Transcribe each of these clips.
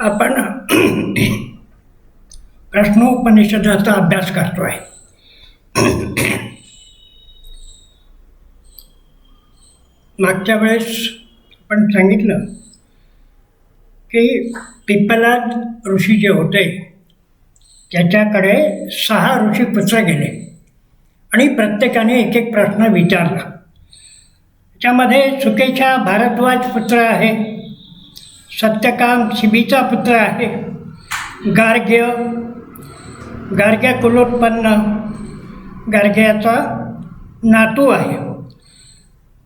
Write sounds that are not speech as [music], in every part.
आपण प्रश्नोपनिषदाचा अभ्यास करतो आहे. मागच्या वेळेस आपण सांगितलं की पिपलाद ऋषी जे होते त्याच्याकडे सहा ऋषी पुत्र गेले. आणि प्रत्येकाने एक एक प्रश्न विचारला. त्याच्यामध्ये सुकेच्या भारद्वाज पुत्र आहे. सत्यकाम शिबीचा पुत्र आहे. गार्ग्य गार्ग्या कुलोत्पन्न गार्ग्याचा नातू आहे.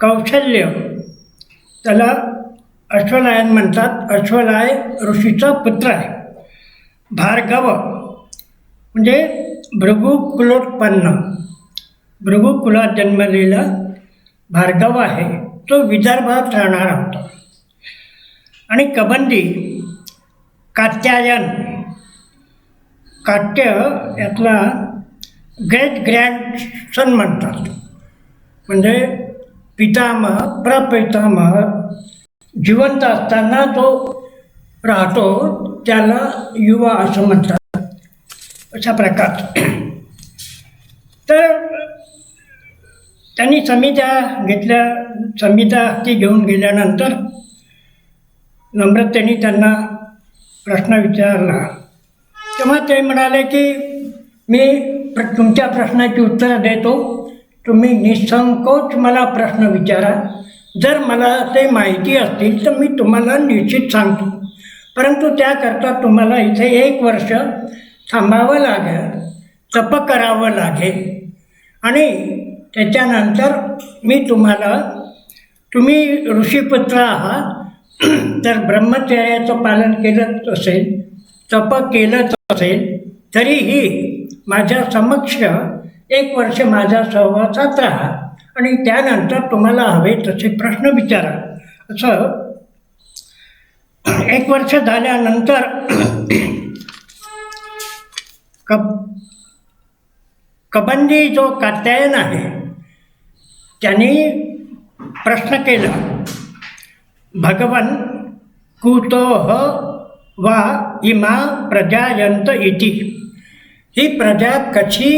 कौशल्य त्याला अश्वलायन म्हणतात. अश्वलाय ऋषीचा पुत्र आहे. भार्गव म्हणजे भृगुकुलोत्पन्न. भृगुकुलात भृगु कुलात जन्मलेला भार्गव आहे. तो विदर्भात राहणारा होता. आणि कबंदी कात्यायन काट्य यातला ग्रेट ग्रँड म्हणतात. म्हणजे पितामह प्रपितामह जिवंत असताना तो राहतो त्याला युवा असं म्हणतात. अशा प्रकार. तर त्यांनी समित्या घेतल्या संहिता ती घेऊन गेल्यानंतर नम्रतेने त्यांना प्रश्न विचारला. तेव्हा ते म्हणाले की मी प्र तुमच्या प्रश्नाची उत्तरं देतो. तुम्ही निसंकोच मला प्रश्न विचारा. जर मला ते माहिती असतील तर मी तुम्हाला निश्चित सांगतो. परंतु त्याकरता तुम्हाला इथे एक वर्ष थांबावं लागेल तप करावं लागेल. आणि त्याच्यानंतर मी तुम्हाला तुम्ही ऋषीपुत्र आहात तर ब्रह्मचर्याचं पालन केलंच असेल तप केलंच असेल तरीही माझ्या समक्ष एक वर्ष माझ्या सहवासात राहा आणि त्यानंतर तुम्हाला हवे तसे प्रश्न विचारा. असं एक वर्ष झाल्यानंतर कब कबंदी जो कात्यायन आहे त्यांनी प्रश्न केला. भगवन् कुतोह वा इमा प्रजायंत इति। ही प्रजा कशी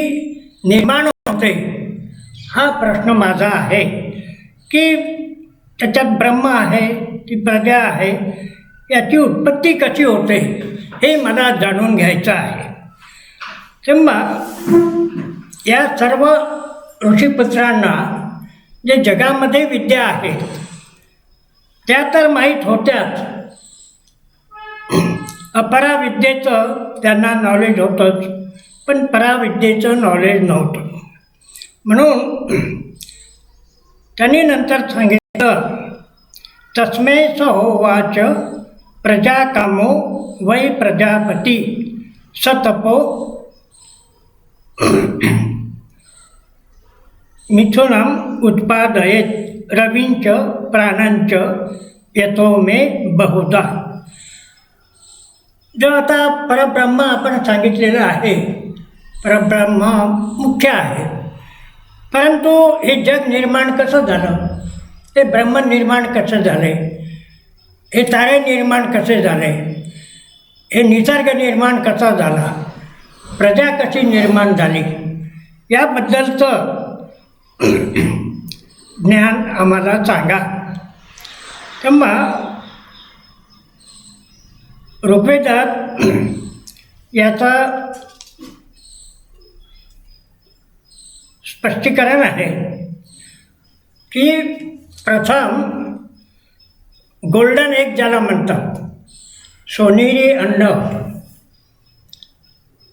निर्माण होते? हा प्रश्न माझा आहे की त्याच्यात ब्रह्म आहे ती प्रजा आहे याची उत्पत्ती कशी होते हे मला जाणून घ्यायचं आहे. तेव्हा या सर्व ऋषीपुत्रांना जे जगामध्ये विद्या आहेत त्या तर माहीत होत्याच. अपराविद्येचं त्यांना नॉलेज होतंच पण पराविद्येचं नॉलेज नव्हतं. म्हणून त्यांनी नंतर सांगितलं तस्मे स होवाच प्रजाकामो वै प्रजापती सतपो मिथुनम उत्पादयेत. रवींच प्राणांच येतो मे बहुधा. जो आता परब्रह्म आपण सांगितलेलं आहे परब्रह्म मुख्य आहे. परंतु हे जग निर्माण कसं झालं? ते ब्रह्म निर्माण कसं झाले? हे तारे निर्माण कसे झाले? हे निसर्ग निर्माण कसा झाला? प्रजा कशी निर्माण झाली? याबद्दलचं ज्ञान आम्हाला सांगा. तेव्हा ऋग्वेदात याचा स्पष्टीकरण आहे की प्रथम गोल्डन एग ज्याला म्हणतात सोनेरी अंड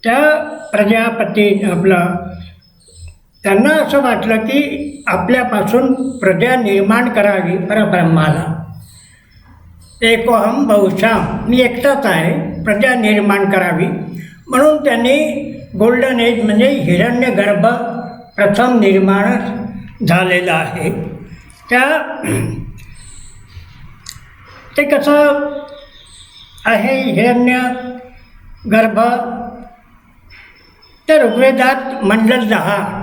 त्या प्रजापती आपलं त्यांना असं वाटलं की आपल्यापासून प्रजा निर्माण करावी परब्रह्माला. एकोहम बहुशाम मी एकटाच आहे प्रजा निर्माण करावी. म्हणून त्यांनी गोल्डन एज म्हणजे हिरण्यगर्भ प्रथम निर्माण झालेलं आहे. त्या ते कसं आहे हिरण्य गर्भ तर ऋग्वेदात मंडल दहा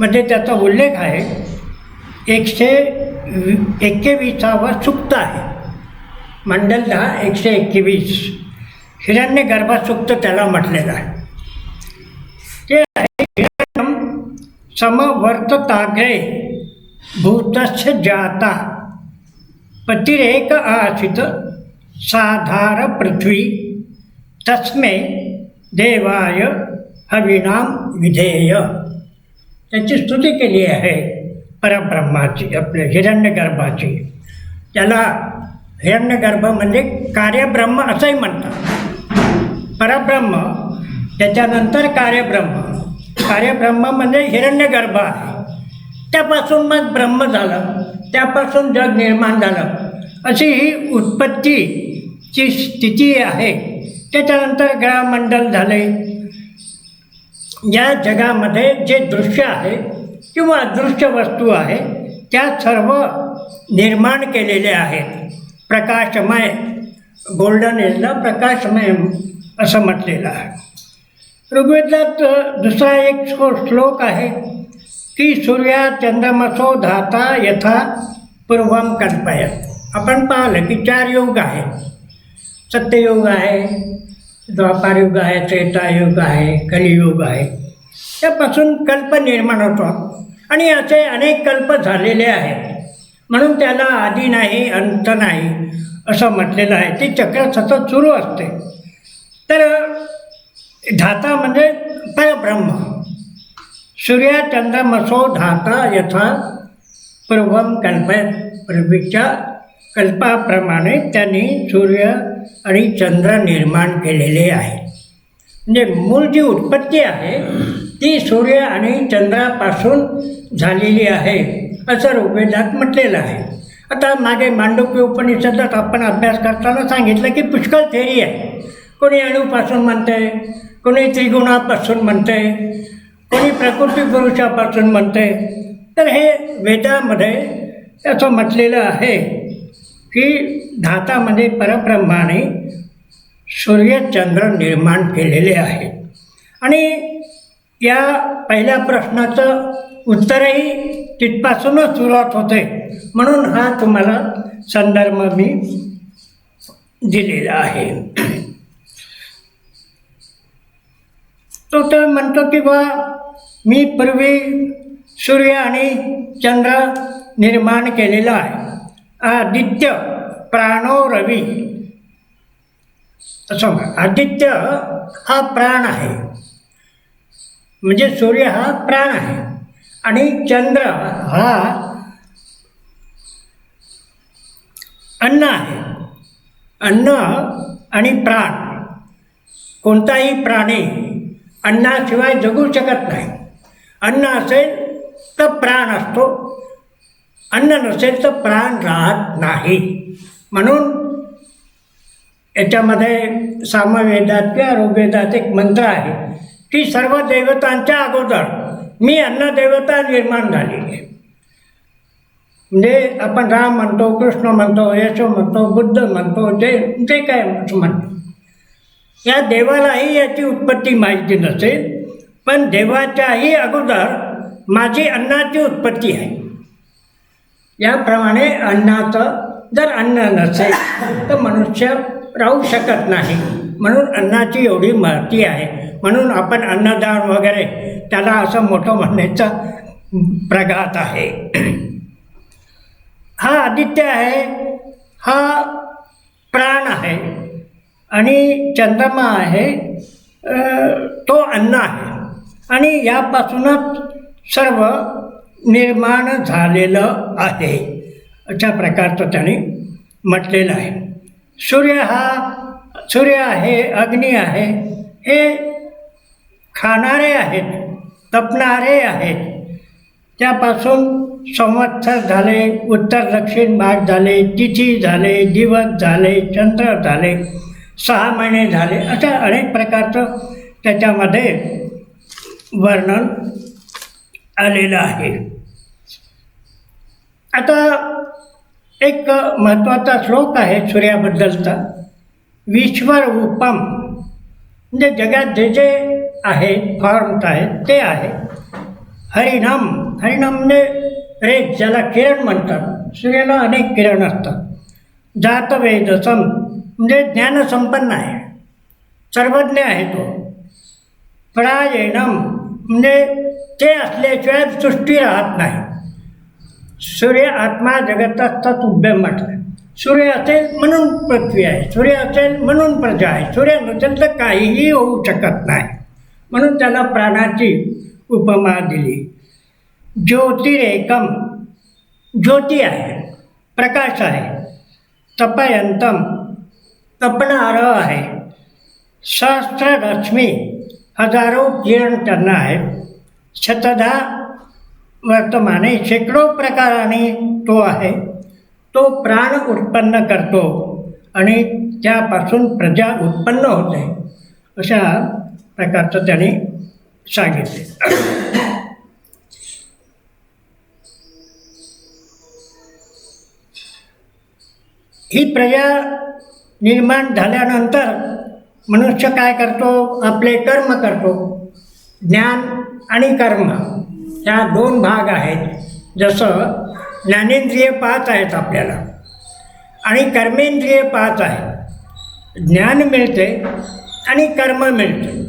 मध्ये त्याचा उल्लेख आहे एकशे वी- एक्केविसावा सुक्त आहे. मंडल दहा एकशे एकवीस. हिरण्य गर्भसुक्त त्याला म्हटलेलं आहे. ते आहे हिरण्यम समवर्तताग्रे भूतस्य जाता. पतिरेक आसित साधार पृथ्वी. तस्मे देवाय हविनाम विधेय. त्याची स्तुती केली आहे परब्रह्माची आपल्या हिरण्यगर्भाची. त्याला हिरण्यगर्भ म्हणजे कार्यब्रह्म असंही म्हणतात. परब्रह्म त्याच्यानंतर कार्यब्रह्म. कार्यब्रह्म म्हणजे हिरण्यगर्भ आहे. त्यापासून मग ब्रह्म झालं त्यापासून जग निर्माण झालं. अशी ही उत्पत्तीची स्थिती आहे. त्याच्यानंतर ग्रहमंडल झाले या जगामध्ये जे दृश्य आहे किंवा अदृश्य वस्तू आहे त्या सर्व निर्माण केलेल्या आहेत. प्रकाशमय गोल्डन एजला प्रकाशमय असं म्हटलेलं आहे. ऋग्वेदात दुसरा एक श्लोक आहे की सूर्या चंद्रमसो धाता यथा पूर्वम कल्पयत. आपण पाहिलं की चार योग आहेत. सत्ययोग आहे द्वापारयुग आहे त्रेतायुग आहे कलियुग आहे. त्यापासून कल्प निर्माण होतो. आणि असे अनेक कल्प झालेले आहेत. म्हणून त्याला आधी नाही अंत नाही असं म्हटलेलं आहे. ते चक्र सतत सुरू असते. तर धाता म्हणजे परब्रह्म. सूर्या चंद्रमसो धाता यथा पूर्वम कल्पयत पूर्वीच्या कल्पाप्रमाणे त्यांनी सूर्य आणि चंद्र निर्माण केलेले आहे. म्हणजे मूळ जी उत्पत्ती आहे ती सूर्य आणि चंद्रापासून झालेली आहे असं ऋग्वेदात म्हटलेलं आहे. आता मागे मांडवकी उपनिषदात आपण अभ्यास करताना सांगितलं की पुष्कळ थेरी आहे. कोणी अणूपासून म्हणते कोणी त्रिगुणापासून म्हणते कोणी प्रकृती पुरुषापासून म्हणते. तर हे वेदामध्ये असं म्हटलेलं आहे. की धातामध्ये परब्रह्माने सूर्यचंद्र निर्माण केलेले आहेत आणि या पहिल्या प्रश्नाचं उत्तरही तिथपासूनच सुरुवात होते. म्हणून हा तुम्हाला संदर्भ मी दिलेला आहे. तो तर म्हणतो की बा मी पूर्वी सूर्य आणि चंद्र निर्माण केलेला आहे. आदित्य प्राणो रवी. असं म्हण. आदित्य हा प्राण आहे. म्हणजे सूर्य हा प्राण आहे. आणि चंद्र हा अन्न आहे. अन्न आणि प्राण. कोणताही प्राणी अन्नाशिवाय जगू शकत नाही. अन्न असेल तर प्राण असतो. अन्न नसेल तर प्राण राहत नाही. म्हणून याच्यामध्ये सामवेदात किंवा ऋग्वेदात एक मंत्र आहे की सर्व देवतांच्या अगोदर मी अन्नदेवता निर्माण झालेली आहे. म्हणजे आपण राम म्हणतो कृष्ण म्हणतो यशो म्हणतो बुद्ध म्हणतो जे जे काय म्हणतो. या देवालाही याची उत्पत्ती माहिती नसेल पण देवाच्याही अगोदर माझी अन्नाची उत्पत्ती आहे. याप्रमाणे अन्नाचं जर अन्न नसेल तर मनुष्य राहू शकत नाही. म्हणून अन्नाची एवढी महती आहे. म्हणून आपण अन्नदान वगैरे त्याला असं मोठं म्हणण्याचा प्रघात आहे. [clears throat] हा आदित्य आहे हा प्राण आहे आणि चंद्रमा आहे तो अन्न आहे. आणि यापासूनच सर्व निर्माण झालेलं आहे. अशा प्रकारचं त्याने म्हटलेलं आहे. सूर्य हा सूर्य आहे अग्नी आहे हे खाणारे आहेत तपणारे आहेत. त्यापासून संवत्सर झाले उत्तर दक्षिण भाग झाले तिथी झाले दिवस झाले चंद्र झाले सहा महिने झाले अशा अनेक प्रकारचं त्याच्यामध्ये वर्णन आलेलं आहे. आता एक महत्त्वाचा श्लोक आहे सूर्याबद्दलचा. विश्वर उपम. म्हणजे जगात जे जे आहे फॉर्म्स आहेत ते आहे. हरिनाम. हरिनाम म्हणजे रेज ज्याला किरण म्हणतात. सूर्याला अनेक किरण असतात. जात वेदसम म्हणजे ज्ञानसंपन्न आहे. सर्वज्ञ आहे तो. प्रायणम. म्हणजे ते असल्याशिवाय सृष्टी राहत नाही. सूर्य आत्मा जगतात उभ्यम म्हटलं सूर्य असेल म्हणून पृथ्वी आहे। सूर्य असेल म्हणून प्रजा आहे। सूर्य नसेल तर काहीही होऊ शकत नाही। म्हणून त्याला प्राणाची उपमा दिली। ज्योतिरेकम ज्योती आहे प्रकाश आहे तपयंतम तपणारं आहे। सहस्ररश्मी हजारो किरण त्यांना आहे शतधा वर्तमाने शेकडो प्रकाराने तो आहे. तो प्राण उत्पन्न करतो आणि त्यापासून प्रजा उत्पन्न होते अशा प्रकारचं त्याने सांगितले. ही प्रजा निर्माण झाल्यानंतर मनुष्य काय करतो? आपले कर्म करतो. ज्ञान आणि कर्म. ह्या दोन भाग आहेत. जसं ज्ञानेंद्रिय पाच आहेत आपल्याला. आणि कर्मेंद्रिय पाच आहेत ज्ञान मिळते आणि कर्म मिळते.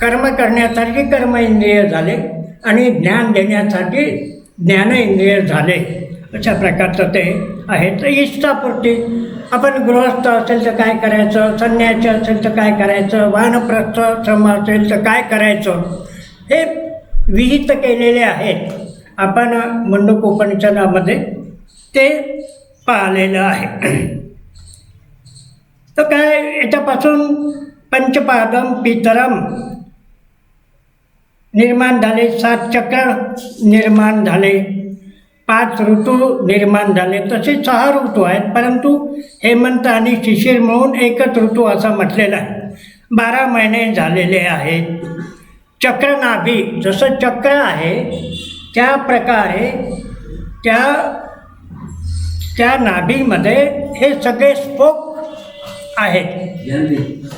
कर्म करण्यासाठी कर्म इंद्रिय झाले आणि ज्ञान देण्यासाठी ज्ञानेंद्रिय झाले. अशा प्रकारचं ते आहे. तर इष्टापूर्ती आपण गृहस्थ असेल तर काय करायचं? संन्यासी असेल तर काय करायचं? वानप्रस्थ श्रम असेल तर काय करायचं? हे विहित केलेले आहेत. आपण मंडूक उपनिषदामध्ये ते पाहिलेलं आहे. तर काय याच्यापासून पंचपादम पितरम निर्माण झाले सात चक्र निर्माण झाले पाच ऋतू निर्माण झाले. तसे सहा ऋतू आहेत परंतु हेमंत आणि शिशिर म्हणून एकच ऋतू असं म्हटलेलं आहे. बारा महिने झालेले आहेत. चक्रनाभी जसं चक्र आहे त्या प्रकारे त्या त्या नाभीमध्ये हे सगळे स्कोप आहेत.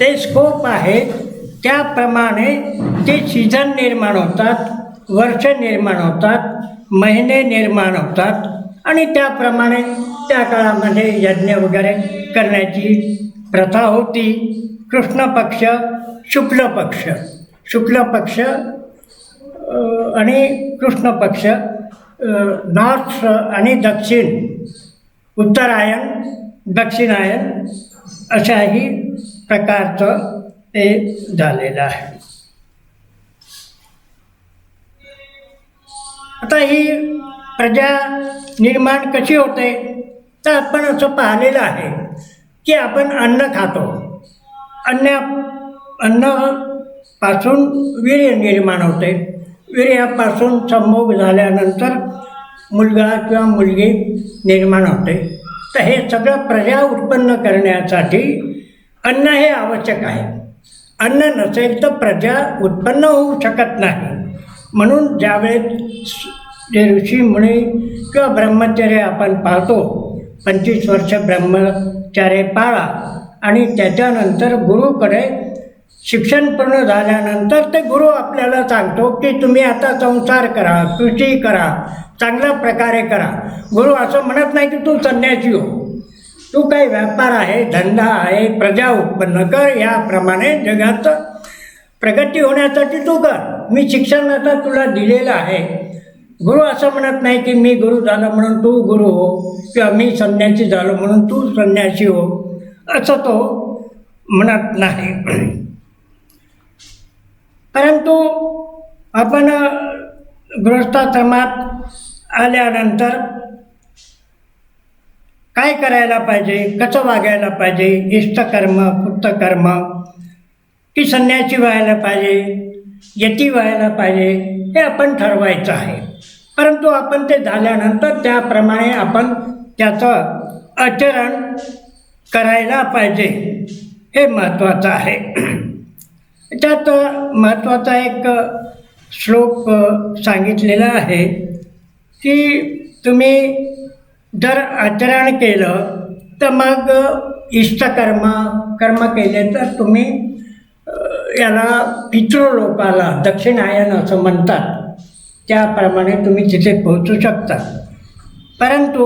ते स्कोप आहेत त्याप्रमाणे ते सीझन निर्माण होतात वर्ष निर्माण होतात महिने निर्माण होतात आणि त्याप्रमाणे त्या काळामध्ये यज्ञ वगैरे करण्याची प्रथा होती. कृष्ण पक्ष शुक्ल पक्ष शुक्ल पक्ष आणि कृष्ण पक्ष नॉर्थ आणि दक्षिण उत्तरायण दक्षिणायन अशाही प्रकारचं ते झालेलं आहे. आता ही प्रजा निर्माण कशी होते तर आपण असं पाहिलेलं आहे की आपण अन्न खातो. अन्न अन्न पासून वीर्य निर्माण होते. वीर्यापासून संभोग झाल्यानंतर मुलगा किंवा मुलगी निर्माण होते. तर हे सगळं प्रजा उत्पन्न करण्यासाठी अन्न हे आवश्यक आहे. अन्न नसेल तर प्रजा उत्पन्न होऊ शकत नाही. म्हणून ज्यावेळेस जे ऋषी मुनी किंवा ब्रह्मचर्य आपण पाहतो पंचवीस वर्ष ब्रह्मचार्य पाळा आणि त्याच्यानंतर गुरुकडे शिक्षण पूर्ण झाल्यानंतर ते गुरु आपल्याला सांगतो की तुम्ही आता संसार करा कृषी करा चांगल्या प्रकारे करा. गुरु असं म्हणत नाही की तू संन्यासी हो. तू काही व्यापार आहे धंदा आहे प्रजा उत्पन्न कर याप्रमाणे जगात प्रगती होण्यासाठी तू कर. मी शिक्षण आता तुला दिलेलं आहे. गुरु असं म्हणत नाही की मी गुरु झालो म्हणून तू गुरु हो किंवा मी संन्यासी झालो म्हणून तू संन्यासी हो. असं तो म्हणत नाही. परंतु आपण गृहस्थाश्रमात आल्यानंतर काय करायला पाहिजे? कसं वागायला पाहिजे? इष्टकर्म पुत्तकर्म की संन्यासी व्हायला पाहिजे यती व्हायला पाहिजे हे आपण ठरवायचं आहे. परंतु आपण ते झाल्यानंतर त्याप्रमाणे आपण त्याचं आचरण करायला पाहिजे हे महत्त्वाचं आहे. त्यात महत्त्वाचा एक श्लोक सांगितलेला आहे की तुम्ही जर आचरण केलं तर मग इष्टकर्म कर्म केले तर तुम्ही याला पितृलोकाला दक्षिणायन असं म्हणतात. त्याप्रमाणे तुम्ही तिथे पोहोचू शकता. परंतु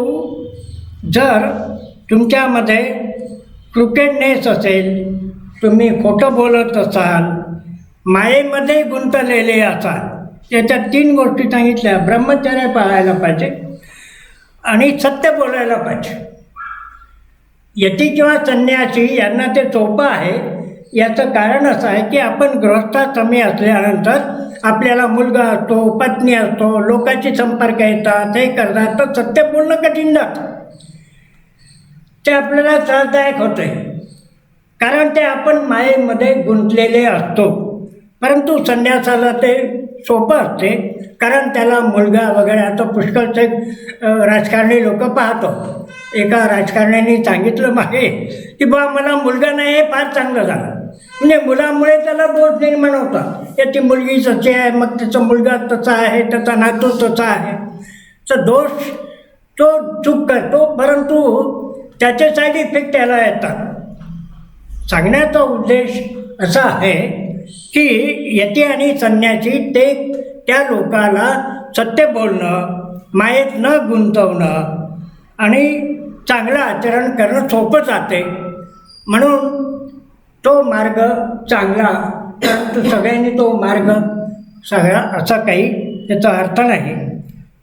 जर तुमच्यामध्ये क्रिकेटनेस असेल तुम्ही खोटं बोलत असाल मायेमध्ये गुंतलेले असाल याच्यात तीन गोष्टी सांगितल्या ब्रह्मचर्य पाळायला पाहिजे आणि सत्य बोलायला पाहिजे. यती किंवा संन्यासी यांना ते सोपं आहे. याचं कारण असं आहे की आपण गृहस्थाश्रमी असल्यानंतर आपल्याला मुलगा असतो पत्नी असतो लोकांशी संपर्क येतात हे करतात तर सत्य बोलणं कठीण जातं. ते आपल्याला त्रासदायक होतं कारण ते आपण मायेमध्ये गुंतलेले असतो. परंतु संन्यासाला ते सोपं असते. कारण त्याला मुलगा वगैरे आता पुष्कळचे राजकारणी लोक पाहतो. एका राजकारण्याने सांगितलं मागे की बा मला मुलगा नाही हे फार चांगलं झालं. म्हणजे मुलामुळे त्याला दोष निर्माण होता याची मुलगी तशी आहे मग त्याचा मुलगा तसा आहे त्याचा नातू तसा आहे. तर दोष तो चूक करतो परंतु त्याचे साईड इफेक्ट त्याला येतात. सांगण्याचा उद्देश असा आहे की यती आणि संन्यासी ते त्या लोकाला सत्य बोलणं मायेत न गुंतवणं आणि चांगलं आचरण करणं सोपं जाते. म्हणून तो मार्ग चांगला परंतु सगळ्यांनी तो मार्ग सगळा असा काही त्याचा अर्थ नाही.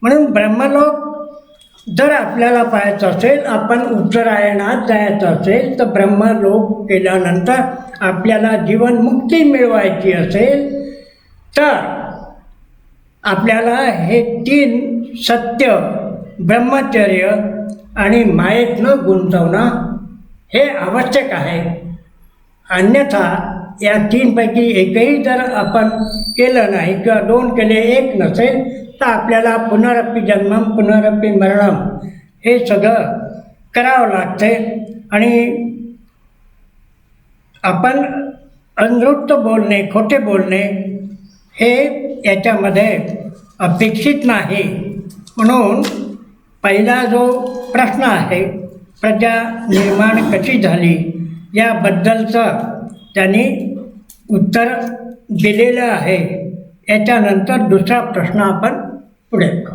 म्हणून ब्रह्मलोक जर आपल्याला पाहायचं असेल आपण उत्तरायणात जायचं असेल तर ब्रह्मलोक केल्यानंतर आपल्याला जीवनमुक्ती मिळवायची असेल तर आपल्याला हे तीन सत्य ब्रह्मचर्य आणि मायेत न गुंतवणं हे आवश्यक आहे. अन्यथा या तीनपैकी एकही जर आपण केलं नाही किंवा दोन केले एक नसेल तर आपल्याला पुनरपी जन्मम पुनरपी मरणम हे सगळं करावं लागते आणि आपण अनृत्त बोलणे खोटे बोलणे हे याच्यामध्ये अपेक्षित नाही. म्हणून पहिला जो प्रश्न आहे प्रजा निर्माण कशी झाली याबद्दलचं त्यांनी उत्तर दिलेलं आहे. याच्यानंतर दुसरा प्रश्न आपण Okay.